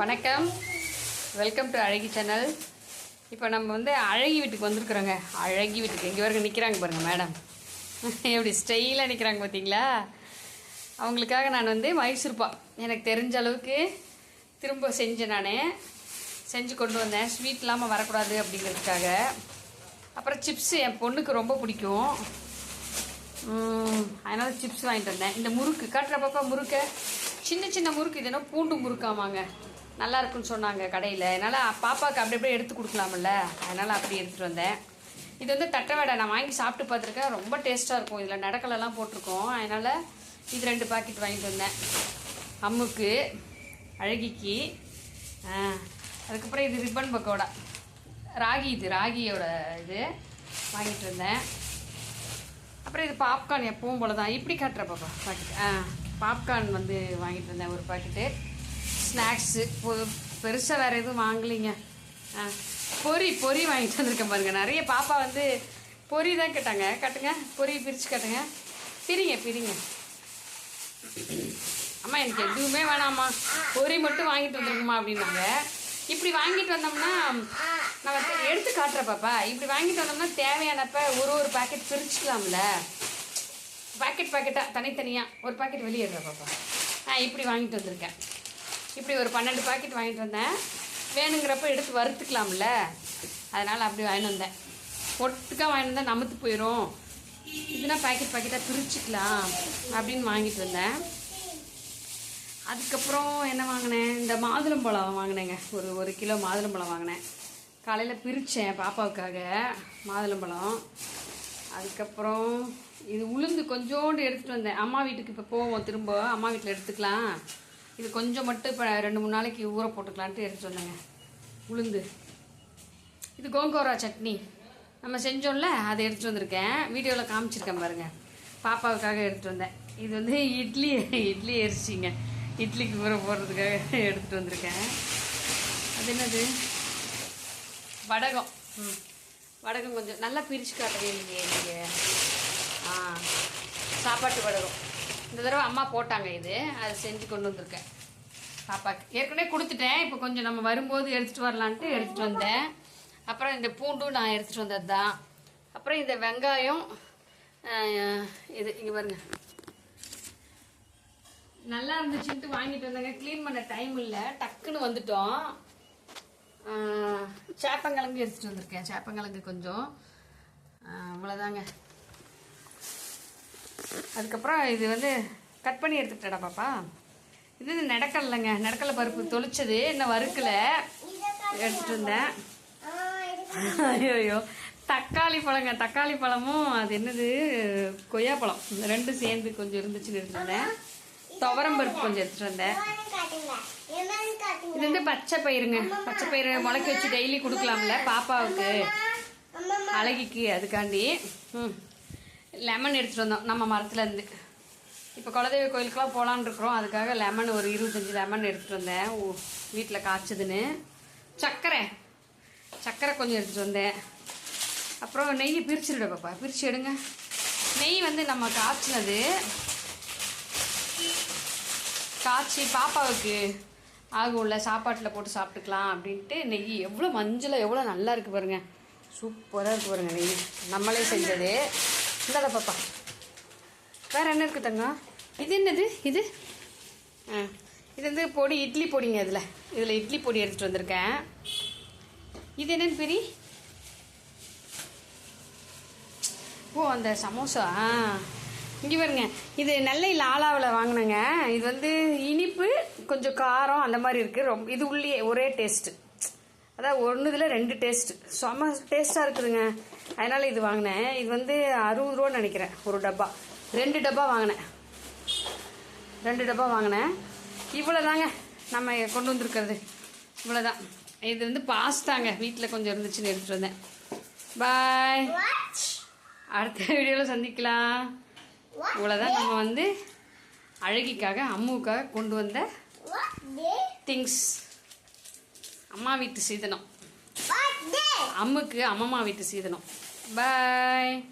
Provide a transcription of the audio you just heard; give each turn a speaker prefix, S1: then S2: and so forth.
S1: வணக்கம். Welcome to அழகி channel இப்போ நம்ம வந்து அழகி வீட்டுக்கு வந்திருக்குறோங்க. அழகி வீட்டுக்கு. இங்கே வரைக்கும் நிற்கிறாங்க பாருங்கள் மேடம் எப்படி ஸ்டைலாக நிற்கிறாங்க பார்த்தீங்களா அவங்களுக்காக நான் வந்து மைசூர்பா எனக்கு தெரிஞ்ச அளவுக்கு திரும்ப செஞ்சேன் நான் செஞ்சு கொண்டு வந்தேன். ஸ்வீட் இல்லாமல் வரக்கூடாது அப்படிங்கிறதுக்காக. அப்புறம் சிப்ஸு என் பொண்ணுக்கு ரொம்ப பிடிக்கும். அதனால் சிப்ஸ் வாங்கிட்டு வந்தேன். இந்த முறுக்கு காட்டுற பாப்பா முறுக்கை. சின்ன சின்ன முறுக்கு இது என்ன பூண்டு முறுக்காமாங்க நல்லா இருக்குன்னு சொன்னாங்க கடையில். அதனால் பாப்பாவுக்கு அப்படி அப்படியே எடுத்து கொடுக்கலாம்ல. அதனால் அப்படி எடுத்துகிட்டு வந்தேன். இது வந்து தட்டை வடை. நான் வாங்கி சாப்பிட்டு பார்த்துருக்கேன். ரொம்ப டேஸ்ட்டாக இருக்கும். இதில் நடக்கலெல்லாம் போட்டிருக்கோம். அதனால் இது ரெண்டு பாக்கெட் வாங்கிட்டு வந்தேன். அம்முக்கு அழகிக்கு ஆ, அதுக்கப்புறம் இது ரிப்பன் பக்கோடா. ராகி இது ராகியோட இது வாங்கிட்டு வந்தேன். அப்புறம் இது பாப்கார்ன் எப்பவும் போல தான் இப்படி காட்டுற பாப்பா பாக்கெட் ஆ பாப்கார்ன் வந்து வாங்கிட்டு வந்தேன் ஒரு பாக்கெட்டு ஸ்நாக்ஸு பெருசாக வேறு எதுவும் வாங்கலைங்க. ஆ பொரி பொரி வாங்கிட்டு வந்திருக்கேன் பாருங்கள் நிறைய பாப்பா வந்து பொரி தான் கேட்டாங்க. காட்டுங்க. பொறி பிரித்து காட்டுங்க. பிரிங்க பிரிங்க. அம்மா எனக்கு எதுவுமே வேணாம்மா. பொரி மட்டும் வாங்கிட்டு வந்துருக்குமா அப்படின்னாங்க. இப்படி வாங்கிட்டு வந்தோம்னா நம்ம எடுத்து காட்டுற பாப்பா. இப்படி வாங்கிட்டு வந்தோம்னா தேவையானப்ப ஒரு ஒரு பாக்கெட் பிரிச்சுக்கலாம்ல. பாக்கெட் பாக்கெட்டாக தனித்தனியாக ஒரு பாக்கெட் வெளியேறுறேன் பாப்பா. ஆ இப்படி வாங்கிட்டு வந்திருக்கேன். இப்படி ஒரு பன்னெண்டு பாக்கெட் வாங்கிட்டு வந்தேன். வேணுங்கிறப்ப எடுத்து வறுத்துக்கலாம்ல. அதனால் அப்படி வாங்கிட்டு வந்தேன். ஒட்டுக்காக வாங்கிட்டு வந்தால் நமத்து போயிடும் இதுனா பாக்கெட் பாக்கெட்டாக பிரிச்சுக்கலாம் அப்படின்னு வாங்கிட்டு வந்தேன். அதுக்கப்புறம் என்ன வாங்கினேன்? இந்த மாதுளம்பழம் வாங்கினேங்க. ஒரு ஒரு கிலோ மாதுளம்பழம் வாங்கினேன். காலையில் பிரித்தேன் பாப்பாவுக்காக மாதுளம்பழம் அதுக்கப்புறம் இது உளுந்து கொஞ்சோண்டு எடுத்துகிட்டு வந்தேன். அம்மா வீட்டுக்கு இப்போ போவோம் திரும்ப. அம்மா வீட்டில் எடுத்துக்கலாம். இது கொஞ்சம் மட்டும் இப்போ ரெண்டு மூணு நாளைக்கு ஊற போட்டுக்கலான்ட்டு எடுத்து வந்தேங்க. உளுந்து. இது கோங்கோரா சட்னி. நம்ம செஞ்சோம்ல அதை எடுத்துகிட்டு வந்திருக்கேன். வீடியோவில் காமிச்சிருக்கேன் பாருங்க. பாப்பாவுக்காக எடுத்துகிட்டு வந்தேன். இது வந்து இட்லி இட்லி எரிச்சிங்க இட்லிக்கு ஊற போடுறதுக்காக எடுத்துகிட்டு வந்திருக்கேன். அது என்னது? வடகம். ம். வடகம் கொஞ்சம் நல்லா பிரித்து காட்டுறீங்க நீங்கள் ஆ சாப்பாட்டு வடகம். இந்த தடவை அம்மா போட்டாங்க இது. அதை செஞ்சு கொண்டு வந்திருக்கேன். பாப்பாக்கு. ஏற்கனவே கொடுத்துட்டேன். இப்போ கொஞ்சம் நம்ம வரும்போது எடுத்துகிட்டு வரலான்ட்டு எடுத்துகிட்டு வந்தேன். அப்புறம் இந்த பூண்டும் நான் எடுத்துகிட்டு வந்தது தான் அப்புறம் இந்த வெங்காயம் இது இங்கே பாருங்க. நல்லா இருந்துச்சுன்ட்டு வாங்கிட்டு வந்தாங்க. க்ளீன் பண்ண டைம் இல்லை. டக்குன்னு வந்துட்டோம். சேப்பங்கிழங்கு எடுத்துகிட்டு வந்திருக்கேன். சேப்பங்கிழங்கு கொஞ்சம். அவ்வளோதாங்க அதுக்கப்புறம் இது வந்து கட் பண்ணி எடுத்துக்கிட்டடா பாப்பா. இது வந்து நடக்கலைங்க நடக்கலை பருப்பு தொளிச்சது. இன்னும் வறுக்கல. எடுத்துட்டு வந்தேன். ஐயோ தக்காளி பழங்க. தக்காளி பழமும் அது என்னது? கொய்யாப்பழம் இந்த ரெண்டும் சேர்ந்து கொஞ்சம் இருந்துச்சுன்னு இருந்தேன் துவரம் பருப்பு கொஞ்சம் எடுத்துட்டு வந்தேன். இது வந்து பச்சை பயிருங்க பச்சை பயிறு முளைக்க வச்சு டெய்லி கொடுக்கலாம்ல பாப்பாவுக்கு. அழகிக்கு. அதுக்காண்டி. ம். லெமன் எடுத்துகிட்டு வந்தோம். நம்ம மரத்துலேருந்து இப்போ குலதெய்வ கோயிலுக்கெலாம் போகலான்னு இருக்கிறோம். அதுக்காக லெமன் ஒரு இருபத்தஞ்சி லெமன் எடுத்துகிட்டு வந்தேன். வீட்டில் காய்ச்சதுன்னு. சர்க்கரை. சர்க்கரை கொஞ்சம் எடுத்துகிட்டு வந்தேன். அப்புறம் நெய் பிரிச்சுடுட பாப்பா. பிரித்து எடுங்க. நெய் வந்து நம்ம காய்ச்சினது காய்ச்சி பாப்பாவுக்கு ஆகும்ல சாப்பாட்டில் போட்டு சாப்பிட்டுக்கலாம் அப்படின்ட்டு நெய் எவ்வளோ மஞ்சளாக எவ்வளோ நல்லா இருக்குது பாருங்கள் சூப்பராக இருக்குது பாருங்கள் நெய். நம்மளே செஞ்சது. இந்தாடா பாப்பா. வேற என்ன இருக்குது தங்கம்? இது என்னது? இது? ஆ இது வந்து பொடி இட்லி பொடிங்க இதில். இதில் இட்லி பொடி எடுத்துகிட்டு வந்திருக்கேன். இது என்னன்னு பெரி? ஓ அந்த சமோசா. இங்கே பாருங்க. இது நெல்லை லாலாவில் வாங்கினேங்க. இது வந்து இனிப்பு கொஞ்சம் காரம் அந்த மாதிரி இருக்குது ரொம்ப இது உள்ளே ஒரே டேஸ்ட்டு அதான் ஒன்று இதில் ரெண்டு டேஸ்ட்டு செம டேஸ்ட்டாக இருக்குதுங்க. அதனால் இது வாங்கினேன். இது வந்து அறுபது ரூபான்னு நினைக்கிறேன் ஒரு டப்பா. ரெண்டு டப்பா வாங்கினேன். ரெண்டு டப்பா வாங்கினேன். இவ்வளோ தாங்க நம்ம கொண்டு வந்திருக்கிறது. இவ்வளோ தான் இது வந்து பாஸ்தாங்க. வீட்டில் கொஞ்சம் இருந்துச்சுன்னு எடுத்துகிட்டு வந்தேன். பாய். அடுத்த வீடியோவில் சந்திக்கலாம். இவ்வளோதான் நம்ம வந்து அழகிக்காக அம்முவுக்காக கொண்டு வந்த திங்ஸ் அம்மா வீட்டு சீதனம். அம்முக்கு அம்மா வீட்டு சீதனம். பாய்